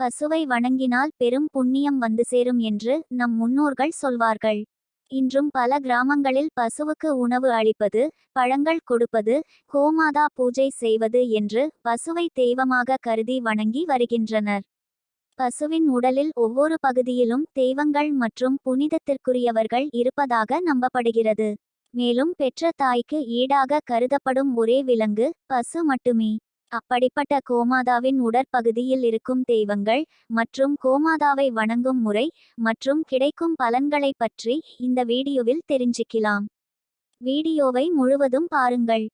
பசுவை வணங்கினால் பெரும் புண்ணியம் வந்து சேரும் என்று நம் முன்னோர்கள் சொல்வார்கள். இன்றும் பல கிராமங்களில் பசுவுக்கு உணவு அளிப்பது பழங்கள் கொடுப்பது கோமாதா பூஜை செய்வது என்று பசுவை தெய்வமாக கருதி வணங்கி வருகின்றனர். பசுவின் உடலில் ஒவ்வொரு பகுதியிலும் தெய்வங்கள் மற்றும் புனிதத்திற்குரியவர்கள் இருப்பதாக நம்பப்படுகிறது. மேலும் பெற்ற தாய்க்கு ஈடாக கருதப்படும் ஒரே விலங்கு பசு மட்டுமே. அப்படிப்பட்ட கோமாதாவின் உடற்பகுதியில் இருக்கும் தெய்வங்கள் மற்றும் கோமாதாவை வணங்கும் முறை மற்றும் கிடைக்கும் பலன்களை பற்றி இந்த வீடியோவில் தெரிஞ்சுக்கலாம். வீடியோவை முழுவதும் பாருங்கள்.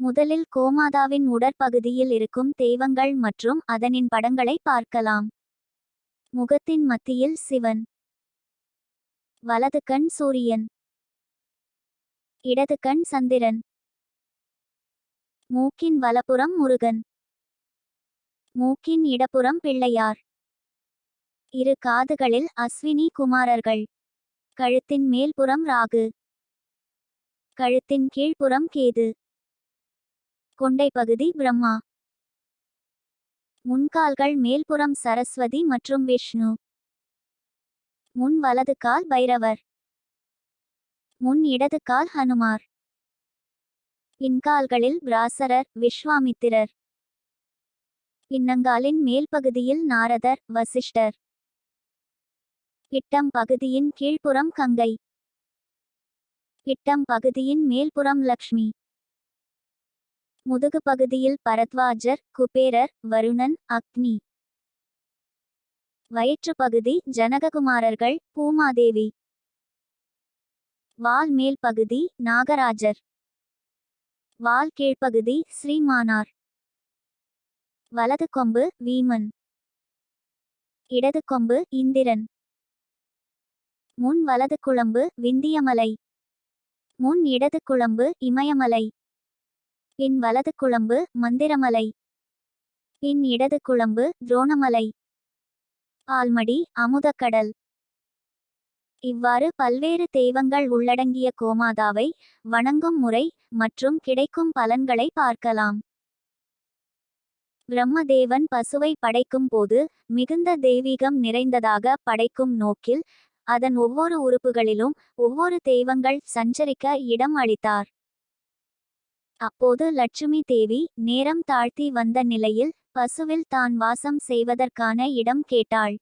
முதலில் கோமாதாவின் உடற்பகுதியில் இருக்கும் தெய்வங்கள் மற்றும் அதனின் படங்களை பார்க்கலாம். முகத்தின் மத்தியில் சிவன். வலது கண் சூரியன். இடது கண் சந்திரன். மூக்கின் வலப்புறம் முருகன். மூக்கின் இடப்புறம் பிள்ளையார். இரு காதுகளில் அஸ்வினி குமாரர்கள். கழுத்தின் மேல்புறம் ராகு. கழுத்தின் கீழ்ப்புறம் கேது. கொண்டை பகுதி பிரம்மா. முன்கால்கள் மேல்புறம் சரஸ்வதி மற்றும் விஷ்ணு. முன் வலது கால் பைரவர். முன் இடது கால் ஹனுமார். இன்கால்களில் விராசரர் விஸ்வாமித்திரர். இன்னங்காலின் மேல் பகுதியில் நாரதர் வசிஷ்டர். இட்டம் பகுதியின் கீழ்ப்புறம் கங்கை. இட்டம் பகுதியின் மேல்புறம் லக்ஷ்மி. முதுகு பகுதியில் பரத்வாஜர் குபேரர் வருணன் அக்னி. வயிற்று பகுதி ஜனககுமாரர்கள் பூமாதேவி. வால் மேல் பகுதி நாகராஜர். வால் கீழ்ப்பகுதி ஸ்ரீமானார். வலது கொம்பு வீமன். இடது கொம்பு இந்திரன். முன் வலது குழம்பு விந்தியமலை. முன் இடது குழம்பு இமயமலை. பின் வலது குழம்பு மந்திரமலை. பின் இடது குழம்பு துரோணமலை. ஆல்மடி அமுதக்கடல். இவ்வாறு பல்வேறு தெய்வங்கள் உள்ளடங்கிய கோமாதாவை வணங்கும் முறை மற்றும் கிடைக்கும் பலன்களை பார்க்கலாம். பிரம்மதேவன் பசுவை படைக்கும் போது மிகுந்த தெய்வீகம் நிறைந்ததாக படைக்கும் நோக்கில் அதன் ஒவ்வொரு உறுப்புகளிலும் ஒவ்வொரு தெய்வங்கள் சஞ்சரிக்க இடம் அளித்தார். அப்போது லட்சுமி தேவி நேரம் தாழ்த்தி வந்த நிலையில் பசுவில் தான் வாசம் செய்வதற்கான இடம் கேட்டாள்.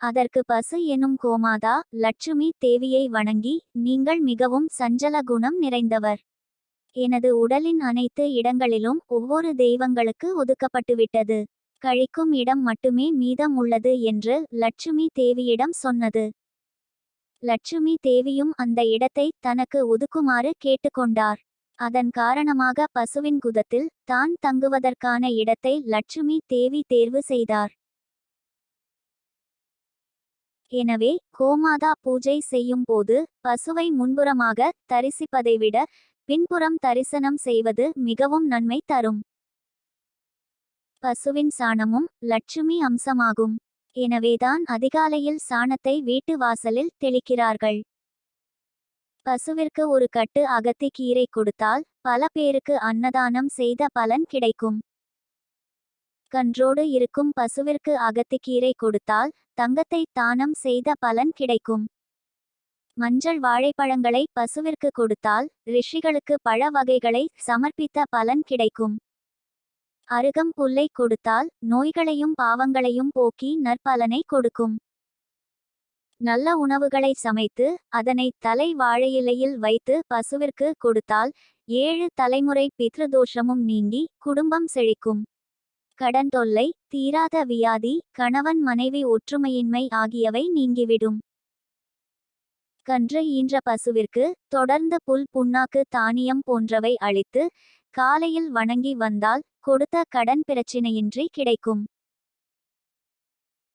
அதற்கு பசு எனும் கோமாதா லட்சுமி தேவியை வணங்கி நீங்கள் மிகவும் சஞ்சல குணம் நிறைந்தவர். எனது உடலின் அனைத்து இடங்களிலும் ஒவ்வொரு தெய்வங்களுக்கு ஒதுக்கப்பட்டுவிட்டது. கழிக்கும் இடம் மட்டுமே மீதம் உள்ளது என்று லட்சுமி தேவியிடம் சொன்னது. லட்சுமி தேவியும் அந்த இடத்தை தனக்கு ஒதுக்குமாறு கேட்டுக்கொண்டார். அதன் காரணமாக பசுவின் குதத்தில் தான் தங்குவதற்கான இடத்தை லட்சுமி தேவி தேர்வு செய்தார். எனவே கோமாதா பூஜை செய்யும் போது பசுவை முன்புறமாக தரிசிப்பதை விட பின்புறம் தரிசனம் செய்வது மிகவும் நன்மை தரும். பசுவின் சாணமும் லட்சுமி அம்சமாகும். எனவேதான் அதிகாலையில் சாணத்தை வீட்டு வாசலில் தெளிக்கிறார்கள். பசுவிற்கு ஒரு கட்டு அகத்தி கீரை கொடுத்தால் பல பேருக்கு அன்னதானம் செய்த பலன் கிடைக்கும். கன்றோடு இருக்கும் பசுவிற்கு அகத்துக்கீரை கொடுத்தால் தங்கத்தை தானம் செய்த பலன் கிடைக்கும். மஞ்சள் வாழைப்பழங்களை பசுவிற்கு கொடுத்தால் ரிஷிகளுக்கு பழ வகைகளை சமர்ப்பித்த பலன் கிடைக்கும். அருகம் புல்லை கொடுத்தால் நோய்களையும் பாவங்களையும் போக்கி நற்பலனை கொடுக்கும். நல்ல உணவுகளை சமைத்து அதனை தலை வாழையிலையில் வைத்து பசுவிற்கு கொடுத்தால் ஏழு தலைமுறை பித்ருதோஷமும் நீங்கி குடும்பம் செழிக்கும். கடன் தொல்லை தீராத வியாதி கணவன் மனைவி ஒற்றுமையின்மை ஆகியவை நீங்கிவிடும். கன்று ஈன்ற பசுவிற்கு தொடர்ந்து புல் புண்ணாக்கு தானியம் போன்றவை அளித்து காலையில் வணங்கி வந்தால் கொடுத்த கடன் பிரச்சினையின்றி கிடைக்கும்.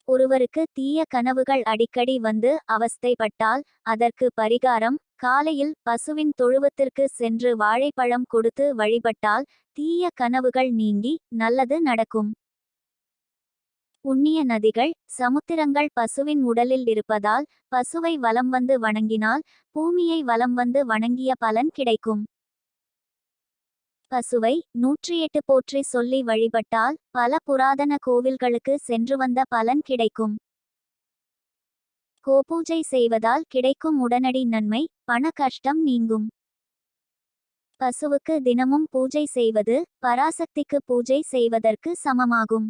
ஒருவருக்கு தீய கனவுகள் அடிக்கடி வந்து அவஸ்தைப்பட்டால் அதற்கு பரிகாரம் காலையில் பசுவின் தொழுவத்திற்கு சென்று வாழைப்பழம் கொடுத்து வழிபட்டால் தீய கனவுகள் நீங்கி நல்லது நடக்கும். உண்ணிய நதிகள் சமுத்திரங்கள் பசுவின் உடலில் இருப்பதால் பசுவை வலம் வந்து வணங்கினால் பூமியை வலம் வந்து வணங்கிய பலன் கிடைக்கும். பசுவை நூற்றி எட்டு போற்றி சொல்லி வழிபட்டால் பல புராதன கோவில்களுக்கு சென்று வந்த பலன் கிடைக்கும். கோபூஜை செய்வதால் கிடைக்கும் உடனடி நன்மை பண கஷ்டம் நீங்கும். பசுவுக்கு தினமும் பூஜை செய்வது பராசக்திக்கு பூஜை செய்வதற்கு சமமாகும்.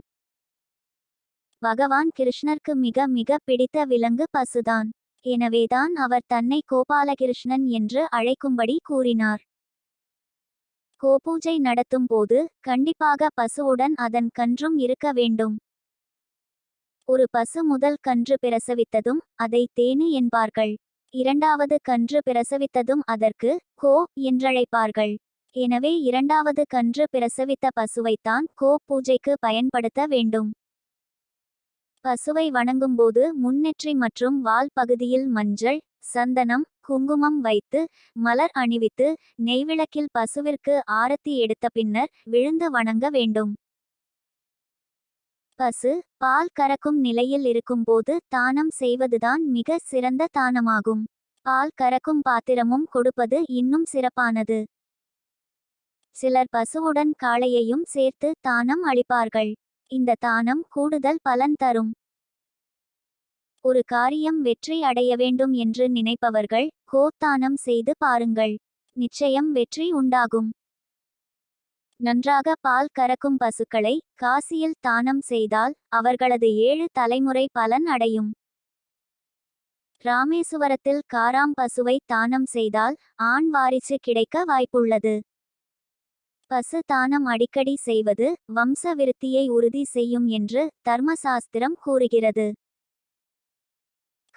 பகவான் கிருஷ்ணருக்கு மிக மிக பிடித்த விலங்கு பசுதான். எனவேதான் அவர் தன்னை கோபாலகிருஷ்ணன் என்று அழைக்கும்படி கூறினார். கோபூஜை நடத்தும் போது கண்டிப்பாக பசுவுடன் அதன் கன்றும் இருக்க வேண்டும். ஒரு பசு முதல் கன்று பிரசவித்ததும் அதை தேனு என்பார்கள். இரண்டாவது கன்று பிரசவித்ததும் அதற்கு கோ என்றழைப்பார்கள். எனவே இரண்டாவது கன்று பிரசவித்த பசுவைத்தான் கோ பூஜைக்கு பயன்படுத்த வேண்டும். பசுவை வணங்கும்போது முன்னெற்றி மற்றும் வால் பகுதியில் மஞ்சள் சந்தனம் குங்குமம் வைத்து மலர் அணிவித்து நெய்விளக்கில் பசுவிற்கு ஆரத்தி எடுத்த பின்னர் விழுந்து வணங்க வேண்டும். பசு பால் கறக்கும் நிலையில் இருக்கும்போது தானம் செய்வதுதான் மிக சிறந்த தானமாகும். பால் கறக்கும் பாத்திரமும் கொடுப்பது இன்னும் சிறப்பானது. சிலர் பசுவுடன் காளையையும் சேர்த்து தானம் அளிப்பார்கள். இந்த தானம் கூடுதல் பலன் தரும். ஒரு காரியம் வெற்றி அடைய வேண்டும் என்று நினைப்பவர்கள் கோத்தானம் செய்து பாருங்கள். நிச்சயம் வெற்றி உண்டாகும். நன்றாக பால் கறக்கும் பசுக்களை காசியில் தானம் செய்தால் அவர்களது ஏழு தலைமுறை பலன் அடையும். ராமேசுவரத்தில் காராம் பசுவை தானம் செய்தால் ஆண் வாரிசு கிடைக்க வாய்ப்புள்ளது. பசு தானம் அடிக்கடி செய்வது வம்ச விருத்தியை உறுதி செய்யும் என்று தர்மசாஸ்திரம் கூறுகிறது.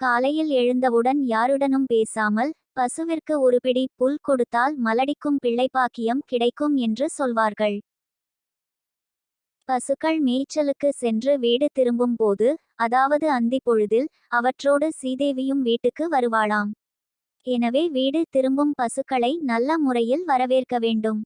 காலையில் எழுந்தவுடன் யாருடனும் பேசாமல் பசுவிற்கு ஒரு பிடி புல் கொடுத்தால் மலடிக்கும் பிள்ளைப்பாக்கியம் கிடைக்கும் என்று சொல்வார்கள். பசுக்கள் மேய்ச்சலுக்கு சென்று வீடு திரும்பும் போது அதாவது அந்தி பொழுதில் அவற்றோடு சீதேவியும் வீட்டுக்கு வருவாளாம். எனவே வீடு திரும்பும் பசுக்களை நல்ல முறையில் வரவேற்க வேண்டும்.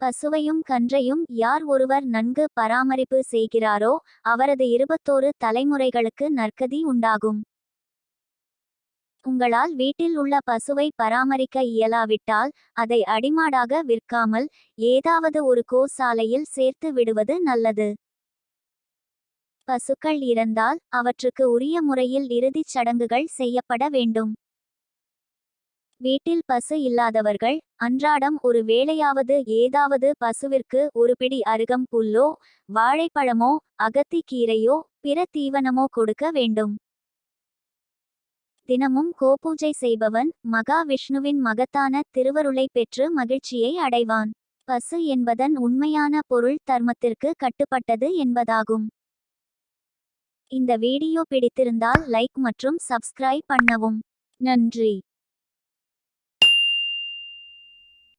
பசுவையும் கன்றையும் யார் ஒருவர் நன்கு பராமரிப்பு செய்கிறாரோ அவரது இருபத்தோரு தலைமுறைகளுக்கு நற்கதி உண்டாகும். உங்களால் வீட்டில் உள்ள பசுவை பராமரிக்க இயலாவிட்டால் அதை அடிமாடாக விற்காமல் ஏதாவது ஒரு கோசாலையில் சேர்த்து விடுவது நல்லது. பசுக்கள் இறந்தால் அவற்றுக்கு உரிய முறையில் இறுதிச் சடங்குகள் செய்யப்பட வேண்டும். வீட்டில் பசு இல்லாதவர்கள் அன்றாடம் ஒரு வேளையாவது ஏதாவது பசுவிற்கு ஒரு பிடி அருகம் புல்லோ வாழைப்பழமோ அகத்தி கீரையோ பிற தீவனமோ கொடுக்க வேண்டும். தினமும் கோபூஜை செய்பவன் மகாவிஷ்ணுவின் மகத்தான திருவருளை பெற்று மகிழ்ச்சியை அடைவான். பசு என்பதன் உண்மையான பொருள் தர்மத்திற்கு கட்டுப்பட்டது என்பதாகும். இந்த வீடியோ பிடித்திருந்தால் லைக் மற்றும் சப்ஸ்கிரைப் பண்ணவும். நன்றி.